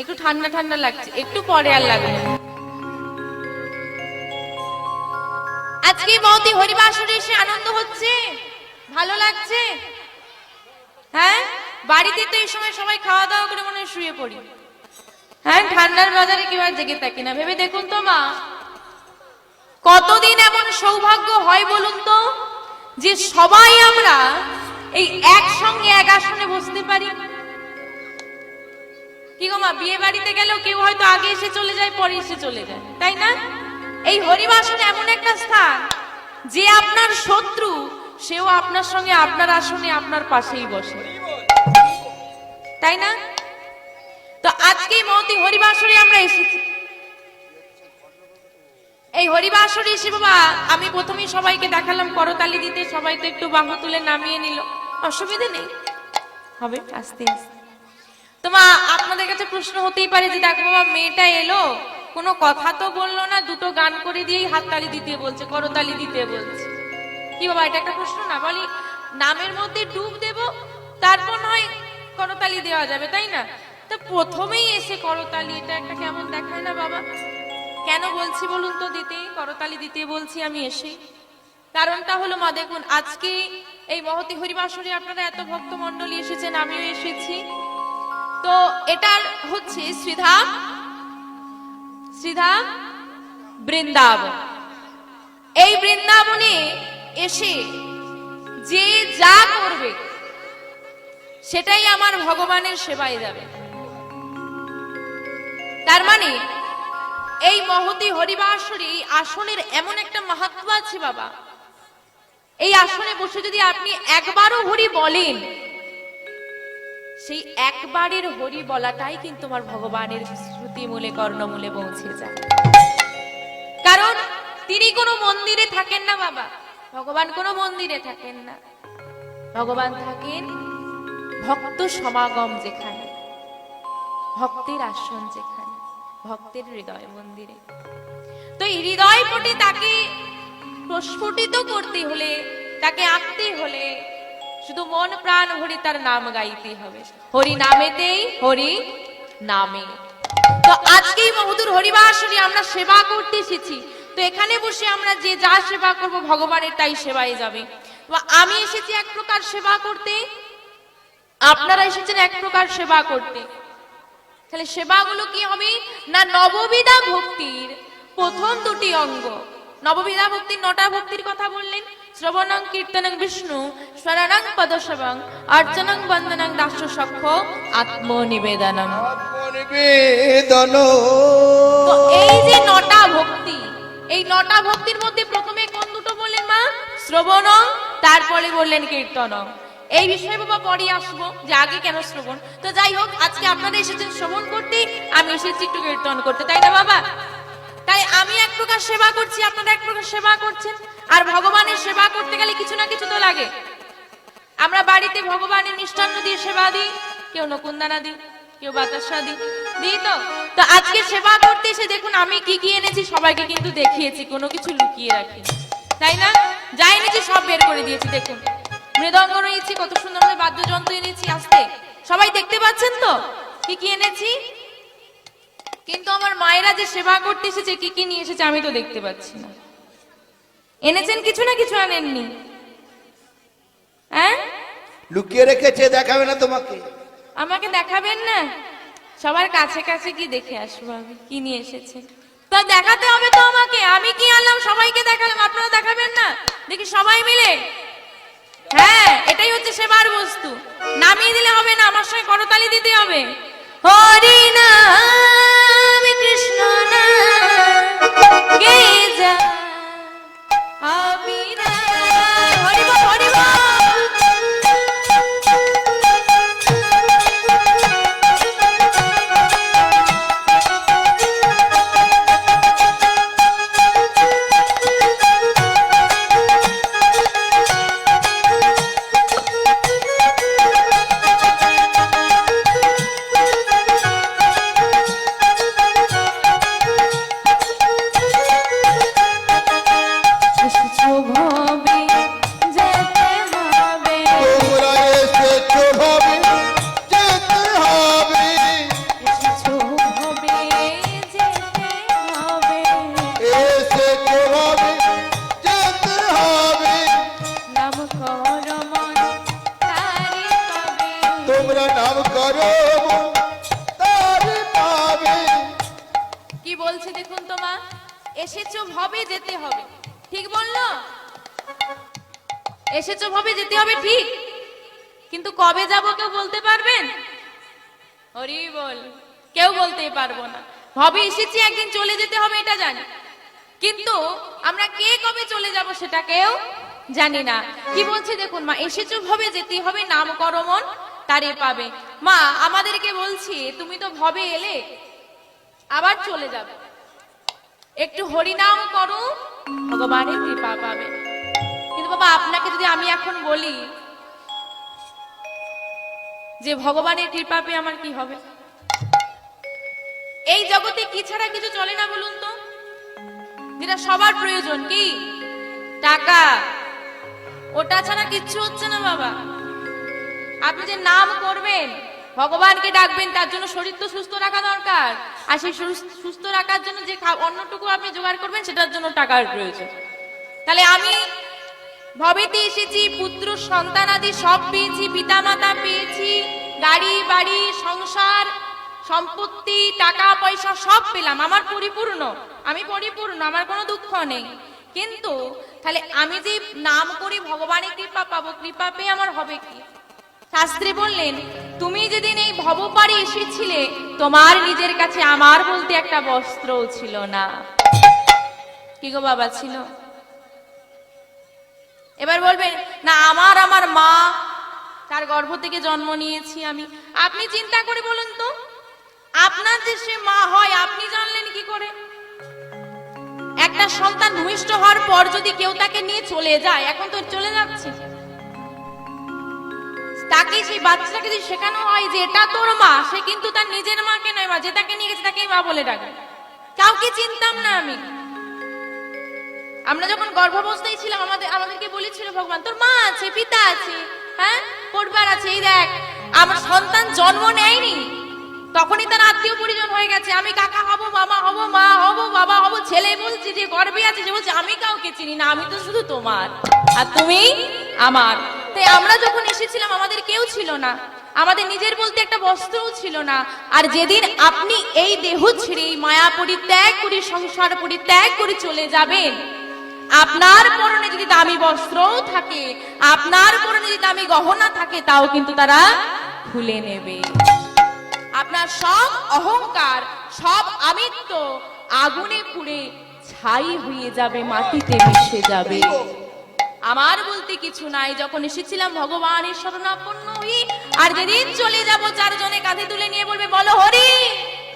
একটু ঠান্ডা ঠান্ডা লাগছে, একটু পরে আর লাগবে। আজকে মহতি হরিবাসরে এসে আনন্দ হচ্ছে? ভালো লাগছে? হ্যাঁ? বাড়িতে তো এই সময় সবাই খাওয়া দাওয়া করে মনে শুয়ে পড়ি। হ্যাঁ ঠান্ডার বাজারে কেউ আর জেগে থাকি না। ভেবে দেখুন তো মা। কতদিন এমন সৌভাগ্য হয় বলুন তো, যে সবাই আমরা এই একসঙ্গে এক আসনে বসতে পারি? কি মা, বিয়ে বাড়িতে গেলেও কেউ হয়তো আগে এসে চলে যায়, পরে এসে চলে যায়, তাই না? এই হরিবাসন এমন একটা স্থান, যে আপনার শত্রু, সেও আপনার সঙ্গে আপনার আসনে আপনার পাশেই বসে। তাই না? তো আজকে মহতি হরিবাসরে আমরা এসেছি। এই হরিবাসরে এসে বাবা, আমি প্রথমেই সবাইকে দেখালাম, করতালি দিতে সবাই তো একটু বাহু তুলে নামিয়ে নিল। অসুবিধে নেই। হবে, আস্তে আস্তে। তোমা আপনাদের কাছে প্রশ্ন হতেই পারে যে দেখো বাবা, মেয়েটা এলো, কোনো কথা তো বলল না, দুটো গান করে দিয়েই হাততালি দিতে বলছে, করতালি দিতে বলছে। কি বাবা, এটা একটা প্রশ্ন না? বলি, নামের মধ্যে ডুব দেব, তারপর নয় করতালি দেওয়া যাবে, তাই না? তো প্রথমেই এসে করতালি, এটা একটা কেমন দেখায় না বাবা? কেন বলছি বলুন তো দিতে, করতালি দিতে বলছি আমি এসে। কারণটা হলো মা, দেখুন, আজকে এই মহতি হরিবাসরে আপনারা এত ভক্ত মন্ডলী এসেছেন, আমিও এসেছি। তো এটার হচ্ছে শ্রীধাম শ্রীধাম বৃন্দাবন। এই বৃন্দাবনে এসে যে যা করবে, সেটাই আমার ভগবানের সেবায় যাবে। তার মানে এই মহতি হরিবাসরে আসনের এমন একটা মাহাত্ম আছে বাবা। এই আসনে বসে যদি আপনি একবারও হরি বলেন সেই একবারের হরি বলাটাই কিন্তু আমার ভগবানের শ্রুতি মূলে কর্ণমূলে পৌঁছে যায়। কারণ তিনি কোনো মন্দিরে থাকেন না বাবা। ভগবান কোনো মন্দিরে থাকেন না। ভগবান থাকেন ভক্ত সমাগম যেখানে, ভক্তের আসন যেখানে, ভক্তের হৃদয় মন্দিরে। তো এই হৃদয় পটে তাকে প্রস্ফুটিত করতে হলে, তাকে আঁকতে হলে শুধু মন প্রাণ হরি তার নাম গাইতে হবে। হরি নামেতেই, হরি নামে। তো আজকেই মহুদুর হরিবাসরে আমরা সেবা করতে এসেছি। তো এখানে বসে আমরা যে যা সেবা করব ভগবানের তাই সেবায় যাবে। আমি এসেছি এক প্রকার সেবা করতে। আপনারা এসেছেন এক প্রকার সেবা করতে। তাহলে সেবাগুলো কি হবে? না নববিধা ভক্তির প্রথম দুটি অঙ্গ। নববিধা ভক্তির নটা ভক্তির কথা বললেন। শ্রবণং কীর্তনং বিষ্ণু স্মরণং পদশবং অর্চনং বন্দনং দাস্য সক্ষ আত্মনিবেদনম। আত্মনিবেদন তো এই যে নটা ভক্তি এই নটা ভক্তির মধ্যে প্রথমে কোন দুটো বললেন মা? শ্রবণং তারপরে বললেন কীর্তনং এই বিষয়ে বাবা পরে আসব যে আগে কেন শ্রবণ? তো যাই হোক আজকে আপনারা এসেছেন শ্রবণ করতে আমি এসেছি একটু কীর্তন করতে তাই না বাবা? তাই আমি এক প্রকার সেবা করছি, আপনারা এক প্রকার সেবা করছেন, আর ভগবানের সেবা করতে গেলে কিছু না কিছু তো লাগে। আমরা বাড়িতে ভগবানের মিষ্টান্ন দিয়ে সেবা দিই, কেউ নকুন্দানা দিই, কেউ বাতাসা দিই দিই তো। তো আজকে সেবা করতে এসে দেখুন, আমি কি কি এনেছি, সবাইকে কিন্তু দেখিয়েছি, কোনো কিছু লুকিয়ে রাখি তাই না? যা এনেছি সব বের করে দিয়েছি, দেখুন। মৃদঙ্গ নিয়েছি কত সুন্দর বাদ্যযন্ত্র এনেছি, আসতে। সবাই দেখতে পাচ্ছেন তো? কি কি এনেছি? কিন্তু আমার মায়েরা যে সেবা করতে এসেছে কি কি নিয়ে এসেছে আমি তো দেখতে পাচ্ছি না। এনেছেন কিছু না কিছু আনেননি? হ্যাঁ? লুকিয়ে রেখেছে দেখাবে না তোমাকে। আমাকে দেখাবেন না? সবার কাছে কাছে কি দেখে আসব আমি? কি নিয়ে এসেছে? তা দেখাতে হবে তো আমাকে। আমি কি আনলাম? সবাইকে দেখালাম। আপনারা দেখাবেন না? দেখি সবাই মিলে। হ্যাঁ এটাই হচ্ছে সেবার বস্তু। নামিয়ে দিলে হবে না। আমার সঙ্গে করতালি দিতে হবে। আমি না কি বলছে দেখুন তো মা? এসেছ ভবে যেতে হবে। ঠিক বলল? এসেছ ভবে যেতে হবে ঠিক। কিন্তু কবে যাব কেউ বলতে পারবেন? হরি বল, কেউ বলতেই পারব না। ভবে এসেছি, একদিন চলে যেতে হবে, এটা জানি। কিন্তু আমরা কে কবে চলে যাব সেটা কেউ জানি না। কি বলছে দেখুন মা, এসেছ ভবে যেতে হবে নাম করো মন তারে পাবে। মা, আমাদেরকে বলছি, তুমি তো ভবে এলে আবার চলে যাবে। একটু হরিনাম করো, ভগবানের কৃপা পাবে। কিন্তু বাবা, আপনাকে যদি আমি এখন বলি যে ভগবানের কৃপা পেয়ে আমার কি হবে? এই জগতে কি ছাড়া কিছু চলে না বলুন তো? যেটা সবার প্রয়োজন, কি? টাকা। ওটা ছাড়া কিচ্ছু হচ্ছে না বাবা। আপনি যে নাম করবেন ভগবানকে ডাকবেন, তার জন্য শরীর তো সুস্থ রাখা দরকার। আর সেই সুস- সুস্থ রাখার জন্য যে অন্যটুকু আপনি জোগাড় করবেন, সেটার জন্য টাকার প্রয়োজন তাহলে আমি ভবেতে এসেছি, পুত্র, সন্তান আদি সব পেয়েছি, পিতামাতা পেয়েছি, গাড়ি, বাড়ি, সংসার, সম্পত্তি, টাকা, পয়সা সব পেলাম। আমার পরিপূর্ণ, আমি পরিপূর্ণ, আমার কোনো দুঃখ নেই। কিন্তু, তাহলে আমি যে নাম করি ভগবানের কৃপা পাবো, কৃপা পেয়ে আমার হবে কি? শাস্ত্রে বললেন তুমি যেদিন এই ভবপারে এসেছিলে, তোমার নিজের কাছে আমার বলতে একটা বস্ত্রও ছিল না। কি গো বাবা ছিল? এবার বলবেন, না, আমার আমার মা, তার গর্ভ থেকে জন্ম নিয়েছি আমি। আপনি চিন্তা করে বলুন তো, আপনার যে সে মা হয়, আপনি জানলেন কি করে? একটা সন্তান ভূমিষ্ঠ হওয়ার পর যদি কেউ তাকে নিয়ে চলে যায়, এখন তো চলে যাচ্ছে। তাকে সেই বাচ্চাটাকে যদি শেখানো হয় যে এটা তোর মা, সে কিন্তু তার নিজের মাকে নয় মা, যে তাকে নিয়ে গেছে তাকেই মা বলে ডাকে। কাউকে চিনতাম না আমি। আমরা যখন গর্ভাবস্থায় ছিলাম, আমাদের, আমাদেরকে বলেছিল, ভগবান, তোর মা আছে, পিতা আছে হ্যাঁ? পরিবার আছে, এই দেখ, আমার সন্তান জন্ম নেয়নি। তখনই তার আত্মীয় পরিজন হয়ে গেছে। আমি কাকা হব, মামা হব, মা হব, বাবা হব, ছেলে বলছে, যে গর্বে আছে যে বলছে, আমি কাউকে চিনি না, আমি তো শুধু তোমার। আর তুমি আমার। তাই আমরা যখন এসেছিলাম, আমাদের কেউ ছিল না। আমাদের নিজের বলতে একটা বস্ত্রও ছিল না। আর যেদিন আপনি এই দেহ ছেড়ে এই মায়া পরিত্যাগ করে, সংসার পরিত্যাগ করে চলে যাবেন, আপনার পরনে যদি দামি বস্ত্রও থাকে, আপনার পরনে যদি দামি গহনা থাকে, তাও কিন্তু তারা খুলে নেবে। আপনার সব অহংকার, সব আমিত্ব আগুনে পুড়ে ছাই হয়ে যাবে, মাটিতে মিশে যাবে। আমার বলতে কিছু নাই। যখন এসেছিলাম ভগবানের শরণাপন্ন হই আর যেদিন চলে যাব চারজনে কাঁধে তুলে নিয়ে বলবে বলো হরি।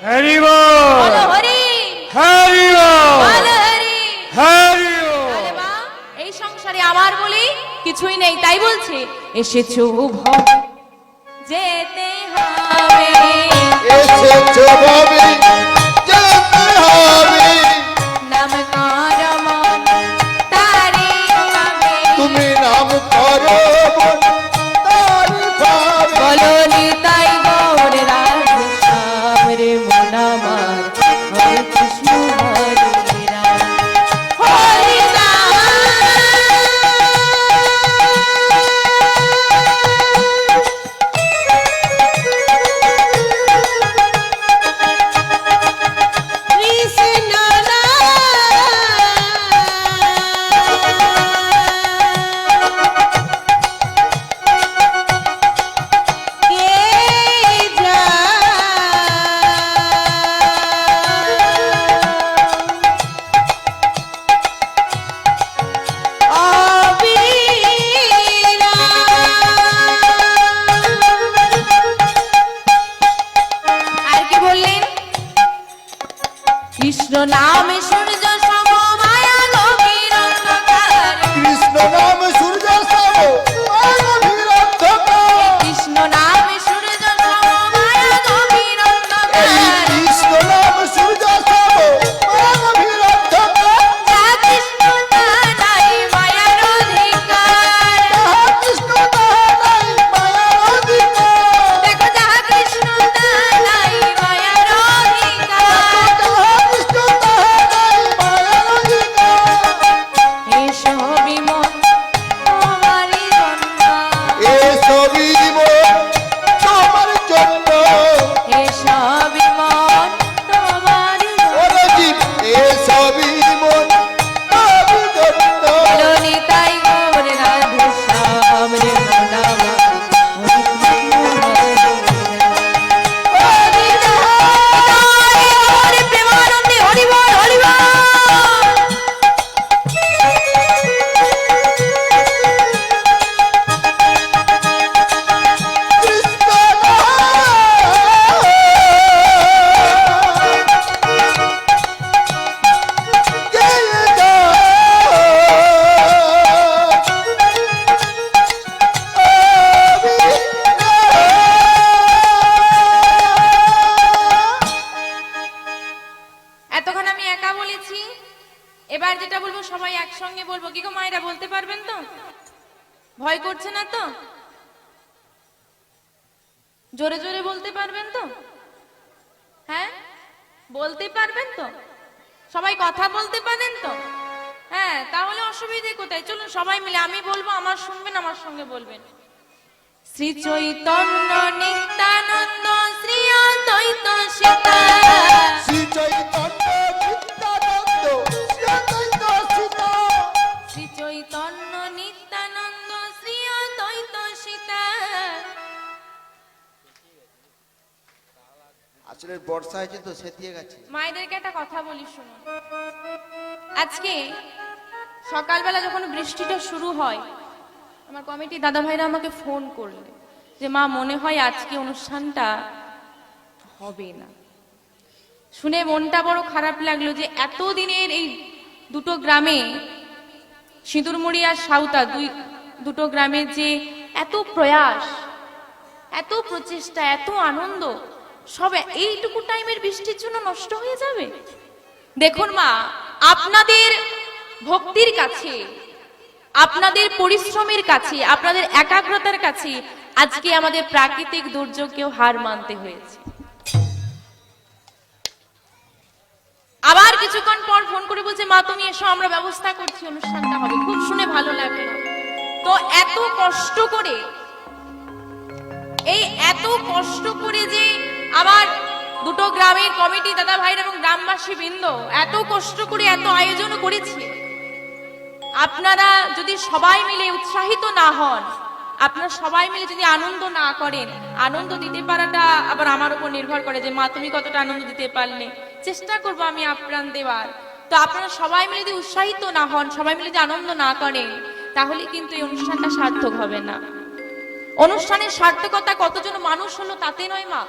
হরি বলো। হরি। হরি বলো। হরি। হরি এই সংসারে আমার বলি কিছুই নেই তাই বলছি এসেছ ভব। যেতে হবে। এসেছ ভাবে। নামে সূর্য জোরে বলতে পারবেন তো? হ্যাঁ? বলতে পারবেন তো? সবাই কথা বলতে পারেন তো? হ্যাঁ তাহলে অসুবিধে কোথায়? চলুন সবাই মিলে, আমি বলব, আমার শুনবেন, আমার সঙ্গে বলবেন। শ্রী চৈতন্য নিত্যানন্দ, শ্রী অদ্বৈত সীতা। শ্রী চৈতন্য আসলে বর্ষা হয়েছে তো সেতিয়ে গেছে। মায়েদেরকে একটা কথা বলি শুনুন। আজকে সকালবেলা যখন বৃষ্টিটা শুরু হয়, আমার কমিটি দাদা ভাইরা আমাকে ফোন করলে যে, মা, মনে হয় আজকে অনুষ্ঠানটা হবে না। শুনে মনটা বড় খারাপ লাগল যে, এতদিনের এই দুটো গ্রামে, সিঁদুরমুড়ি আর সাউতা, দুই, দুটো গ্রামের যে এত প্রয়াস, এত প্রচেষ্টা, এত আনন্দ সব এইটুকু টাইমের বৃষ্টির জন্য নষ্ট হয়ে যাবে? দেখুন মা, আপনাদের ভক্তির কাছে, আপনাদের পরিশ্রমের কাছে, আপনাদের একাগ্রতার কাছে আজকে আমাদের প্রাকৃতিক দুর্যোগকেও হার মানতে হয়েছে। আবার কিছুক্ষণ পর ফোন করে বলছে, মা, তুমি এসো, আমরা ব্যবস্থা করছি, অনুষ্ঠানটা হবে। খুব শুনে ভালো লাগল। তো এত কষ্ট করে, এই এত কষ্ট করে যে আমার দুটো গ্রামের কমিটি দাদা ভাইরা এবং গ্রামবাসী বৃন্দ, এত কষ্ট করে, এত আয়োজন করেছে। আপনারা যদি সবাই মিলে উৎসাহিত না হন, আপনারা সবাই মিলে যদি আনন্দ না করেন, আনন্দ দিতে পারাটা আবার আমার উপর নির্ভর করে যে, মা, তুমি কতটা আনন্দ দিতে পারলে? চেষ্টা করব আমি আপ্রাণ দেওয়ার। তো আপনারা সবাই মিলে যদি উৎসাহিত না হন, সবাই মিলে যদি আনন্দ না করেন, তাহলে কিন্তু এই অনুষ্ঠানটা সার্থক হবে না। অনুষ্ঠানের সার্থকতা কতজন মানুষ হলো তাতে নয়, মা।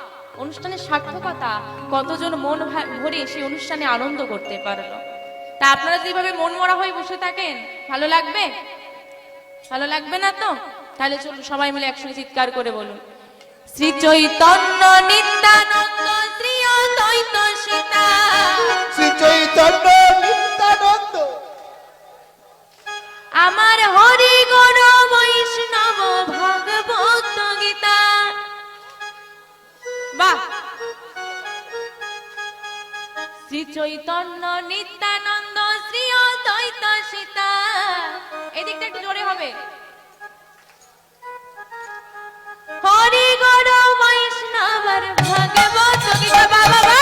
অনুষ্ঠানের সার্থকতা, কতজন মন ভরে সেই অনুষ্ঠানে আনন্দ করতে পারল। তা আপনারা যেভাবে মন মরা হয়ে বসে থাকেন, ভালো লাগবে? ভালো লাগবে না তো? তাহলে চলুন সবাই মিলে একসঙ্গে চিৎকার করে বলুন। শ্রী চৈতন্য নিত্যানন্দ শ্রী চৈতন্য নিত্যানন্দ শ্রী চৈতন্য নিত্যানন্দ শ্রী অদ্বৈত সীতা। এদিকটা একটু জোরে হবে। হরি গড় বৈষ্ণবর ভগবত গীতা বাবা।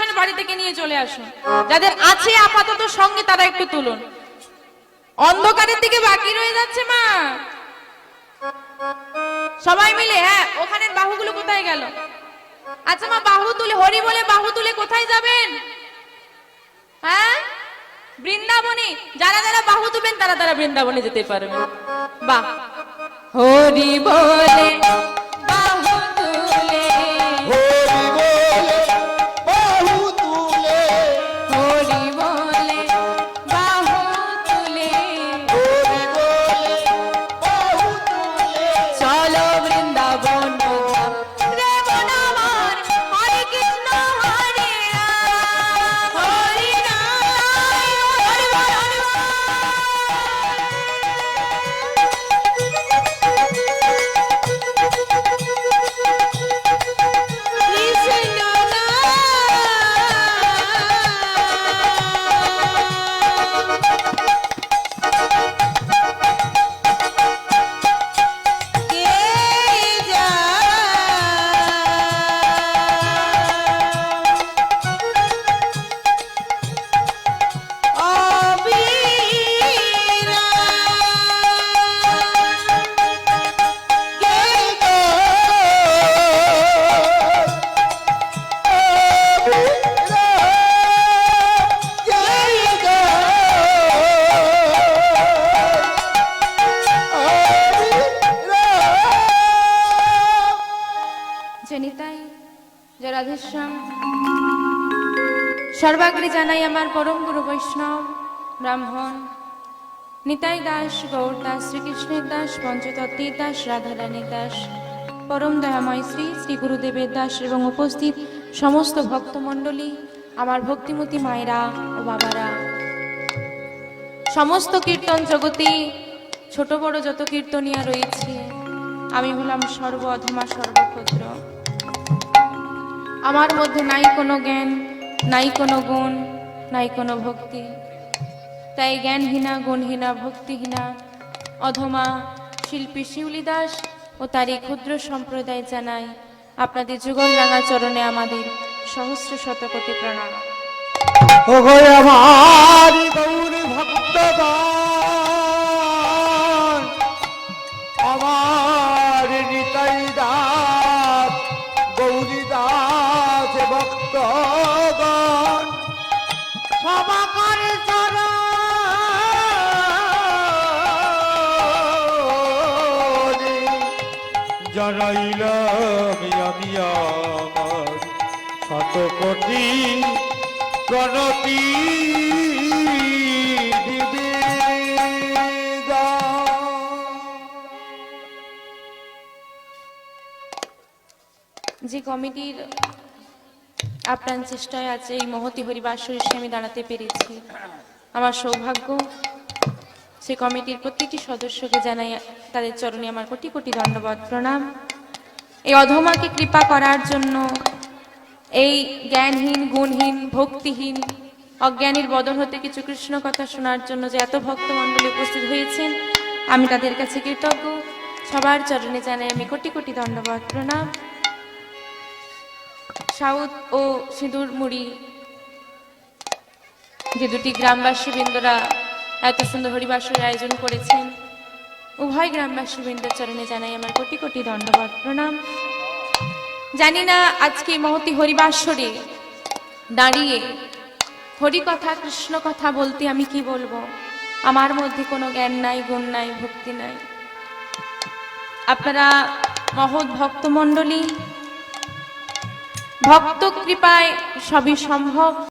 আসেন, বাড়ি থেকে নিয়ে চলে আসুন। যাদের আছে আপাতত সঙ্গে তারা একটু তুলুন। অন্ধকারের দিকে বাকি রয়ে যাচ্ছে, মা। সবাই মিলে হ্যাঁ ওখানের বাহুগুলো কোথায় গেল? আচ্ছা মা, বাহু তুলে, হরি বলে বাহু তুলে কোথায় যাবেন? হ্যাঁ? বৃন্দাবনে, যারা যারা বাহু তুলবেন, তারা তারা বৃন্দাবনে যেতে পারবেন। বাহ। হরি বলে জানাই আমার পরম গুরু বৈষ্ণব, ব্রাহ্মণ। নিতাই দাস, গৌর দাস, শ্রীকৃষ্ণের দাস, পঞ্চতত্ত্বের দাস, রাধারানীর দাস, পরম দয়াময় শ্রী শ্রী গুরুদেবের দাস এবং উপস্থিত সমস্ত ভক্তমণ্ডলী, আমার ভক্তিমতী মায়েরা ও বাবারা। সমস্ত কীর্তন জগতে ছোট বড় যত কীর্তনিয়া রয়েছে, আমি হলাম সর্ব অধমা, সর্বক্ষুদ্র। আমার মধ্যে নাই কোনো জ্ঞান, নাই কোনো গুণ নাই কোনো ভক্তি। তাই জ্ঞানহীনা, গুণহীনা, ভক্তিহীনা, অধমা, শিল্পী শিউলি দাস ও তারই ক্ষুদ্র সম্প্রদায় জানাই আপনাদের যুগল রাঙা চরণে আমাদের সহস্র শতকোটি প্রণাম। ভক্তগণ কোটি প্রণতি যে কমিটির আপ্রাণ চেষ্টায় আছে এই মহতি হরিবাসর এসে আমি দাঁড়াতে পেরেছি, আমার সৌভাগ্য, সে কমিটির প্রত্যেকটি সদস্যকে জানাই তাদের চরণে আমার কোটি কোটি দণ্ডবত প্রণাম। এই অধমাকে কৃপা করার জন্য এই জ্ঞানহীন, গুণহীন, ভক্তিহীন, অজ্ঞানীর বদন হতে কিছু কৃষ্ণ কথা শোনার জন্য যে এত ভক্তমণ্ডলী উপস্থিত হয়েছেন, আমি তাদের কাছে কৃতজ্ঞ। সবার চরণে জানাই আমি কোটি কোটি দণ্ডবত প্রণাম। সাউথ ও সিঁদুর মুড়ি, যে দুটি গ্রামবাসী বৃন্দরা এত সুন্দর হরিবাসের আয়োজন করেছেন, উভয় গ্রামবাসী বৃন্দের চরণে জানাই আমার কোটি কোটি দণ্ডবত প্রণাম। জানি না আজকে মহতি হরিবাসরে দাঁড়িয়ে হরি কথা কৃষ্ণ কথা বলতে আমি কি বলব? আমার মধ্যে কোনো জ্ঞান নাই, গুণ নাই, ভক্তি নাই। আপনারা মহৎ ভক্তমণ্ডলী, ভক্ত কৃপায় সবই সম্ভব।